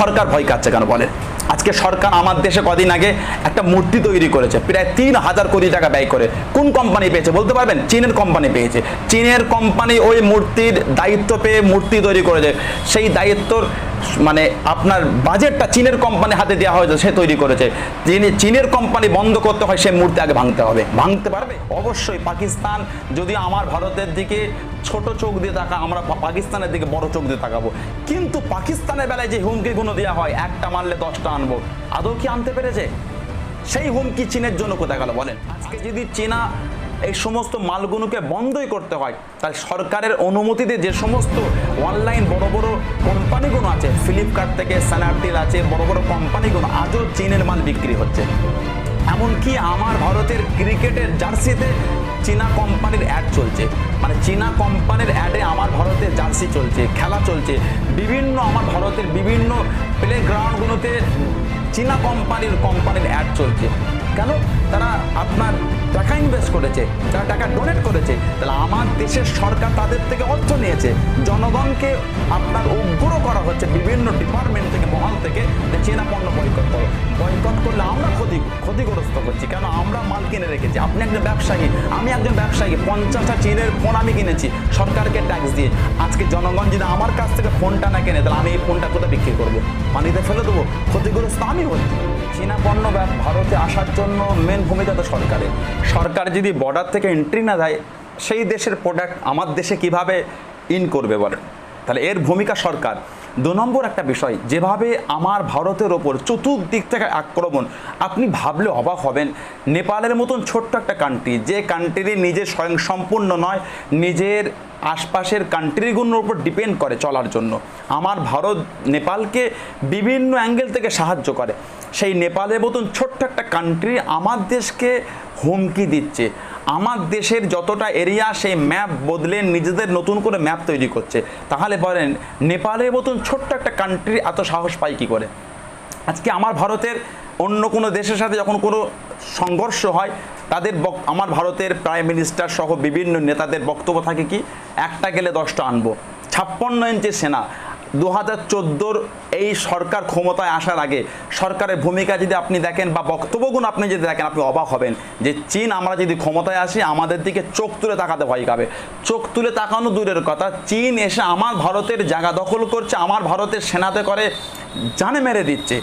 সরকার ভয় কাচ্ছে কেন বলে আজকে সরকার আমার দেশে কদিন আগে একটা মূর্তি তৈরি করেছে, প্রায় তিন হাজার কোটি টাকা ব্যয় করে। কোন কোম্পানি পেয়েছে বলতে পারবেন? চীনের কোম্পানি পেয়েছে। চীনের কোম্পানি ওই মূর্তির দায়িত্ব পেয়ে মূর্তি তৈরি করেছে। সেই দায়িত্বর মানে আপনার বাজেটটা চীনের কোম্পানি হাতে দেওয়া হয়েছে, সে তৈরি করেছে। চীনের কোম্পানি বন্ধ করতে হয় সে মূর্তি আগে ভাঙতে হবে। ভাঙতে পারবে? অবশ্যই। পাকিস্তান, যদি আমার ভারতের দিকে ছোট চোখ দিয়ে তাকা, আমরা পাকিস্তানের দিকে বড় চোখ দিয়ে তাকাবো। কিন্তু পাকিস্তানের বেলায় যে হুমকিগুলো দেওয়া হয়, একটা মারলে দশটা আনব। আদৌ কি আনতে পেরেছে? সেই হুমকি চীনের জন্য কোথায় গেল বলেন। আজকে যদি চীনা এই সমস্ত মালগুলোকে বন্ধই করতে হয়, তাহলে সরকারের অনুমতিতে যে সমস্ত অনলাইন বড় বড় কোম্পানিগুলো আছে, ফ্লিপকার্ট থেকে স্যানারটিল আছে, বড় বড় কোম্পানিগুলো, আজও চীনের মাল বিক্রি হচ্ছে। এমনকি আমার ভারতের ক্রিকেটের জার্সিতে চীনা কোম্পানির অ্যাড চলছে। মানে চীনা কোম্পানির অ্যাডে আমার ভারতের জার্সি চলছে, খেলা চলছে। বিভিন্ন আমার ভারতের বিভিন্ন প্লে গ্রাউন্ডগুলোতে চীনা কোম্পানির কোম্পানির অ্যাড চলছে। কেন? তারা করেছে তারা টাকা ডোনেট করেছে, তাহলে আমার দেশের সরকার তাদের থেকে অর্থ নিয়েছে। জনগণকে আপনার উগ্র করা হচ্ছে বিভিন্ন ডিপার্টমেন্ট থেকে, মহল থেকে চীনা পণ্য বয়কট করো। বয়কট করলে আমরা ক্ষতি, ক্ষতিগ্রস্ত করছি, কেন আমরা মাল কিনে রেখেছি? আপনি একজন ব্যবসায়ী, আমি একজন ব্যবসায়ী, পঞ্চাশটা চীনের ফোন আমি কিনেছি, সরকারকে ট্যাক্স দিয়ে। আজকে জনগণ যদি আমার কাছ থেকে ফোনটা না কেনে, তাহলে আমি এই ফোনটা কোথায় বিক্রি করব? পানিতে ফেলে দেবো? ক্ষতিগ্রস্ত আমি হচ্ছি। চীনা পণ্য ভারতে আসার জন্য মেন ভূমিকা তো সরকারের। সরকার যদি বর্ডার থেকে এন্ট্রি না দেয়, সেই দেশের প্রোডাক্ট আমার দেশে কীভাবে ইন করবে বলে? তাহলে এর ভূমিকা সরকার। দু নম্বর একটা বিষয়, যেভাবে আমার ভারতের ওপর চতুর্দিক থেকে আক্রমণ, আপনি ভাবলে অবাক হবেন, নেপালের মতন ছোট্ট একটা কান্ট্রি যে কান্ট্রি নিজে স্বয়ং সম্পূর্ণ নয়, নিজের আশপাশের কান্ট্রিগুলোর উপর ডিপেন্ড করে চলার জন্য। আমার ভারত, নেপালকে বিভিন্ন অ্যাঙ্গেল থেকে সাহায্য করে। সেই নেপালের মতন ছোট্ট একটা কান্ট্রি আমার দেশকে হুমকি দিচ্ছে। আমার দেশের যতটা এরিয়া সেই ম্যাপ বদলে নিজেদের নতুন করে ম্যাপ তৈরি করছে। তাহলে বলেন, নেপালের মতন ছোট্ট একটা কান্ট্রি এত সাহস পায় কী করে? আজকে আমার ভারতের অন্য কোনো দেশের সাথে যখন কোনো সংঘর্ষ হয়, তাদের বক- আমার ভারতের প্রাইম মিনিস্টার সহ বিভিন্ন নেতাদের বক্তব্য থাকে কি? একটা গেলে দশটা আনব। ছাপ্পান্ন ইঞ্চি সেনা। দু হাজার এই সরকার ক্ষমতায় আসার আগে সরকারের ভূমিকা যদি আপনি দেখেন বা বক্তব্যগুলো আপনি যদি দেখেন, আপনি অবাক হবেন যে চীন, আমরা যদি ক্ষমতায় আসি, আমাদের দিকে চোখ তুলে তাকাতে ভয় পাবে। চোখ তুলে তাকানো দূরের কথা, চীন এসে আমার ভারতের জায়গা দখল করছে, আমার ভারতের সেনাতে করে জানে মেরে দিচ্ছে।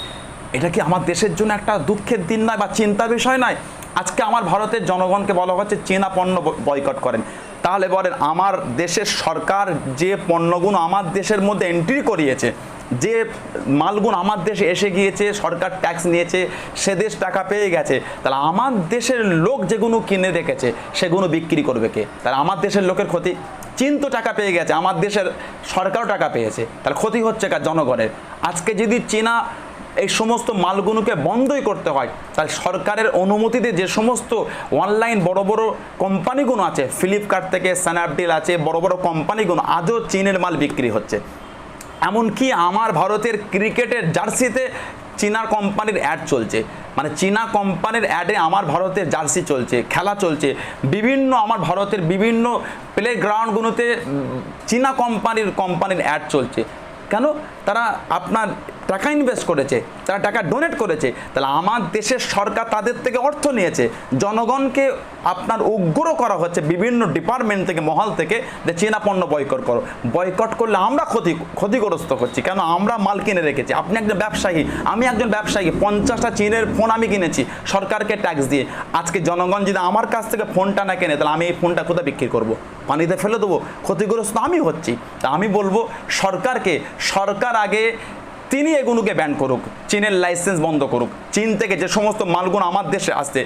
এটা কি আমার দেশের জন্য একটা দুঃখের দিন নয় বা চিন্তার বিষয় নয়? আজকে আমার ভারতের জনগণকে বলা হচ্ছে, চীনা পণ্য বয়কট করেন। তাহলে বলেন আমার দেশের সরকার যে পণ্যগুলো আমার দেশের মধ্যে এন্ট্রি করিয়েছে, যে মালগুণ আমার দেশে এসে গিয়েছে, সরকার ট্যাক্স নিয়েছে, সে দেশ টাকা পেয়ে গেছে, তাহলে আমার দেশের লোক যেগুলো কিনে রেখেছে সেগুলো বিক্রি করবে কে? তাহলে আমার দেশের লোকের ক্ষতি। চীন তো টাকা পেয়ে গেছে, আমার দেশের সরকারও টাকা পেয়েছে, তাহলে ক্ষতি হচ্ছে কার জনগণের? আজকে যদি চীনা এই সমস্ত মালগুলোকে বন্ধই করতে হয়। তাহলে সরকারের অনুমতিতে যে সমস্ত অনলাইন বড় বড় কোম্পানিগুলো আছে ফ্লিপকার্ট থেকে স্ন্যাপডিল আছে, বড় বড় কোম্পানিগুলো, আজও চীনের মাল বিক্রি হচ্ছে। এমনকি আমার ভারতের ক্রিকেটের জার্সিতে চীনা কোম্পানির অ্যাড চলছে। মানে চীনা কোম্পানির অ্যাডে আমার ভারতের জার্সি চলছে, খেলা চলছে। বিভিন্ন আমার ভারতের বিভিন্ন প্লে গ্রাউন্ডগুলোতে চীনা কোম্পানির কোম্পানির অ্যাড চলছে। কেন? তারা আপনার টাকা ইনভেস্ট করেছে, তারা টাকা ডোনেট করেছে, তাহলে আমার দেশের সরকার তাদের থেকে অর্থ নিয়েছে। জনগণকে আপনার উগ্র করা হচ্ছে বিভিন্ন ডিপার্টমেন্ট থেকে, মহল থেকে, যে চীনা পণ্য বয়কট করো। বয়কট করলে আমরা ক্ষতি, ক্ষতিগ্রস্ত হচ্ছি, কেন আমরা মাল কিনে রেখেছি? আপনি একজন ব্যবসায়ী, আমি একজন ব্যবসায়ী, পঞ্চাশটা চীনের ফোন আমি কিনেছি, সরকারকে ট্যাক্স দিয়ে। আজকে জনগণ যদি আমার কাছ থেকে ফোনটা না কেনে, তাহলে আমি এই ফোনটা কোথায় বিক্রি করব? পানিতে ফেলে দেবো, ক্ষতিগ্রস্ত আমি হচ্ছি। তা আমি বলব, সরকারকে, সরকার আগে তিনি এগুলোকে ব্যান করুক, চীনের লাইসেন্স বন্ধ করুক, চীন থেকে যে সমস্ত মালগুলো আমার দেশে আসছে,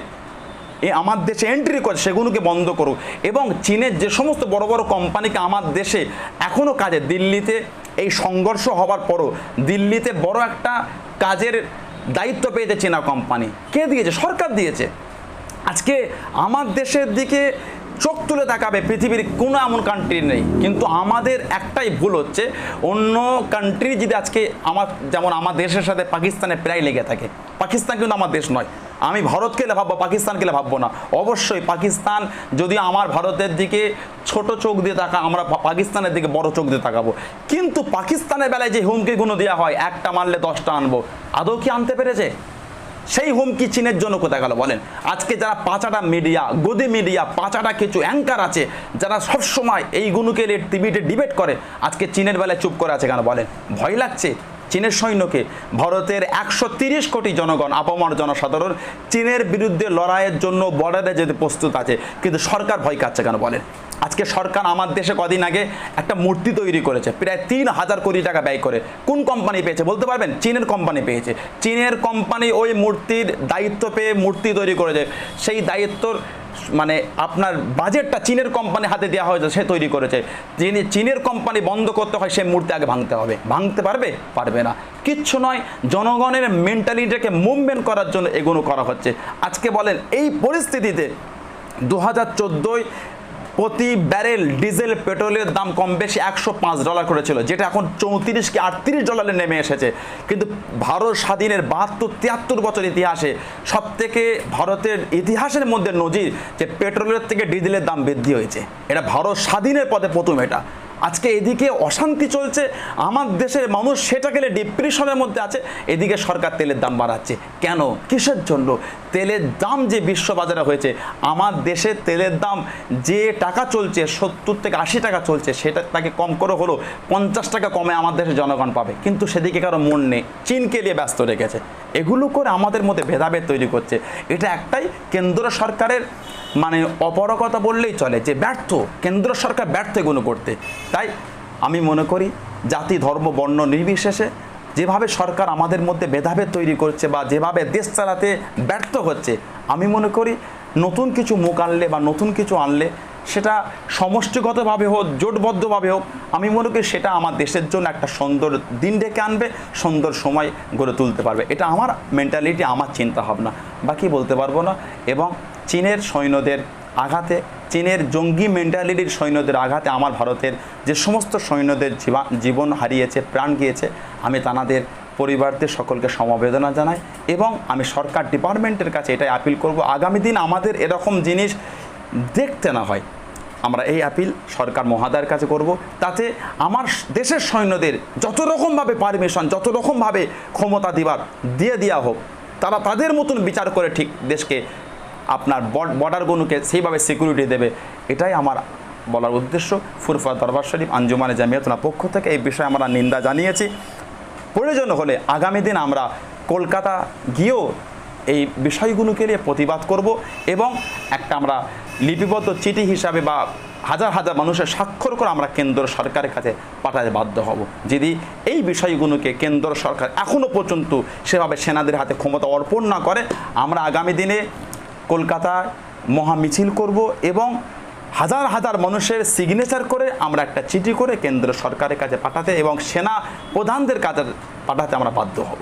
এ আমার দেশে এন্ট্রি করে সেগুলোকে বন্ধ করুক এবং চীনের যে সমস্ত বড় বড় কোম্পানিকে আমার দেশে এখনও কাজে, দিল্লিতে এই সংঘর্ষ হওয়ার পরও দিল্লিতে বড় একটা কাজের দায়িত্ব পেয়েছে চীনা কোম্পানি কে দিয়েছে? সরকার দিয়েছে। আজকে আমার দেশের দিকে চোখ তুলে তাকাবে, পৃথিবীর কোনো এমন কান্ট্রি নেই। কিন্তু আমাদের একটাই ভুল হচ্ছে, অন্য কান্ট্রি যদি আজকে আমার, যেমন আমার দেশের সাথে পাকিস্তানে প্রায় লেগে থাকে, পাকিস্তান কিন্তু আমার দেশ নয়। আমি ভারতকে ভাববো, পাকিস্তানকে ভাববো না। অবশ্যই পাকিস্তান যদি আমার ভারতের দিকে ছোট চোখ দিয়ে তাকা, আমরা পাকিস্তানের দিকে বড় চোখ দিয়ে তাকাবো। কিন্তু পাকিস্তানের বেলায় যে হুমকিগুলো দেওয়া হয়, একটা মারলে দশটা আনব। আদৌ কি আনতে পেরেছে? সেই হুমকি চীনের জন্য কোথায় গেল বলেন? আজকে যারা পাঁচাটা মিডিয়া গদি মিডিয়া পাঁচাটা কিছু অ্যাঙ্কার আছে, যারা সবসময় এই গুনুকে টিভিতে ডিবেট করে, আজকে চীনের বেলায় চুপ করে আছে কেন বলেন? ভয় লাগছে চীনের সৈন্যকে। ভারতের একশো কোটি জনগণ, আপামর জনসাধারণ চীনের বিরুদ্ধে লড়াইয়ের জন্য বর্ডারে যেতে প্রস্তুত আছে, কিন্তু সরকার ভয় কাচ্ছে কেন বলেন? আজকে সরকার আমার দেশে কদিন আগে একটা মূর্তি তৈরি করেছে, প্রায় তিন হাজার কোটি টাকা ব্যয় করে। কোন কোম্পানি পেয়েছে বলতে পারবেন? চীনের কোম্পানি পেয়েছে। চীনের কোম্পানি ওই মূর্তির দায়িত্ব পেয়ে মূর্তি তৈরি করেছে। সেই দায়িত্বর মানে আপনার বাজেটটা চীনের কোম্পানি হাতে দেওয়া হয়েছে, সে তৈরি করেছে। যিনি চীনের কোম্পানি বন্ধ করতে হয় সে মূর্তি আগে ভাঙতে হবে। ভাঙতে পারবে? পারবে না। কিচ্ছু নয়, জনগণের মেন্টালিটিকে মুভমেন্ট করার জন্য এগুলো করা হচ্ছে। আজকে বলেন, এই পরিস্থিতিতে দু হাজার চোদ্দোয় প্রতি ব্যারেল ডিজেল পেট্রোলের দাম কম বেশি একশো পাঁচ ডলার করেছিল, যেটা এখন চৌত্রিশ কি আটত্রিশ ডলারে নেমে এসেছে। কিন্তু ভারত স্বাধীনের বাহাত্তর, তিয়াত্তর বছর ইতিহাসে সব থেকে ভারতের ইতিহাসের মধ্যে নজির যে পেট্রোলের থেকে ডিজেলের দাম বৃদ্ধি হয়েছে। এটা ভারত স্বাধীনের পথে প্রথম এটা। আজকে এদিকে অশান্তি চলছে, আমার দেশের মানুষ সেটা গেলে ডিপ্রেশনের মধ্যে আছে, এদিকে সরকার তেলের দাম বাড়াচ্ছে। কেন? কিসের জন্য? তেলের দাম যে বিশ্ববাজারে হয়েছে, আমার দেশে তেলের দাম যে টাকা চলছে, সত্তর থেকে আশি টাকা চলছে, সেটা তাকে কম করে হলো পঞ্চাশ টাকা কমে আমার দেশের জনগণ পাবে। কিন্তু সেদিকে কারও মন নেই, চীনকে নিয়ে ব্যস্ত রেখেছে। এগুলো করে আমাদের মধ্যে ভেদাভেদ তৈরি করছে। এটা একটাই কেন্দ্র সরকারের মানে অপরকতা বললেই চলে, যে ব্যর্থ, কেন্দ্র সরকার ব্যর্থ এগুলো করতে। তাই আমি মনে করি জাতি, ধর্ম, বর্ণ নির্বিশেষে যেভাবে সরকার আমাদের মধ্যে ভেদাভেদ তৈরি করছে বা যেভাবে দেশ চালাতে ব্যর্থ হচ্ছে, আমি মনে করি নতুন কিছু মুখ আনলে বা নতুন কিছু আনলে সেটা সমষ্টিগতভাবে হোক, জোটবদ্ধভাবে হোক, আমি মনে করি সেটা আমার দেশের জন্য একটা সুন্দর দিন ডেকে আনবে, সুন্দর সময় গড়ে তুলতে পারবে। এটা আমার মেন্টালিটি আমার চিন্তা ভাবনা বাকি বলতে পারব না। এবং চীনের সৈন্যদের আঘাতে চীনের জঙ্গি মেন্টালিটির সৈন্যদের আঘাতে আমার ভারতের যে সমস্ত সৈন্যদের জীবা- জীবন হারিয়েছে, প্রাণ গিয়েছে, আমি তানাদের পরিবারদের সকলকে সমবেদনা জানাই এবং আমি সরকার ডিপার্টমেন্টের কাছে এটাই আপিল করব, আগামী দিন আমাদের এরকম জিনিস দেখতে না হয়। আমরা এই আপিল সরকার মহাদার কাছে করব। তাতে আমার দেশের সৈন্যদের যত রকমভাবে পারমিশন যত রকমভাবে ক্ষমতা দিবার, দিয়ে দেওয়া হোক, তারা তাদের মতন বিচার করে ঠিক দেশকে আপনার বর্ডারগুলোকে সেইভাবে সিকিউরিটি দেবে। এটাই আমার বলার উদ্দেশ্য। ফুরফা দরবার শরীফ, আঞ্জুমানে জামিয়াতনা পক্ষ থেকে এই বিষয়ে আমরা নিন্দা জানিয়েছি। প্রয়োজন হলে আগামী দিন আমরা কলকাতা গিয়েও এই বিষয়গুলোকে নিয়ে প্রতিবাদ করব এবং একটা আমরা লিপিবদ্ধ চিঠি হিসাবে বা হাজার হাজার মানুষের স্বাক্ষর করে আমরা কেন্দ্র সরকারের কাছে পাঠাতে বাধ্য হব। যদি এই বিষয়গুলোকে কেন্দ্র সরকার এখনও পর্যন্ত সেভাবে সেনাদের হাতে ক্ষমতা অর্পণ না করে, আমরা আগামী দিনে কলকাতায় মহা মিছিল করব এবং হাজার হাজার মানুষের সিগনেচার করে আমরা একটা চিঠি করে কেন্দ্র সরকারের কাছে পাঠাতে এবং সেনা প্রধানদের কাছে পাঠাতে আমরা বাধ্য হব।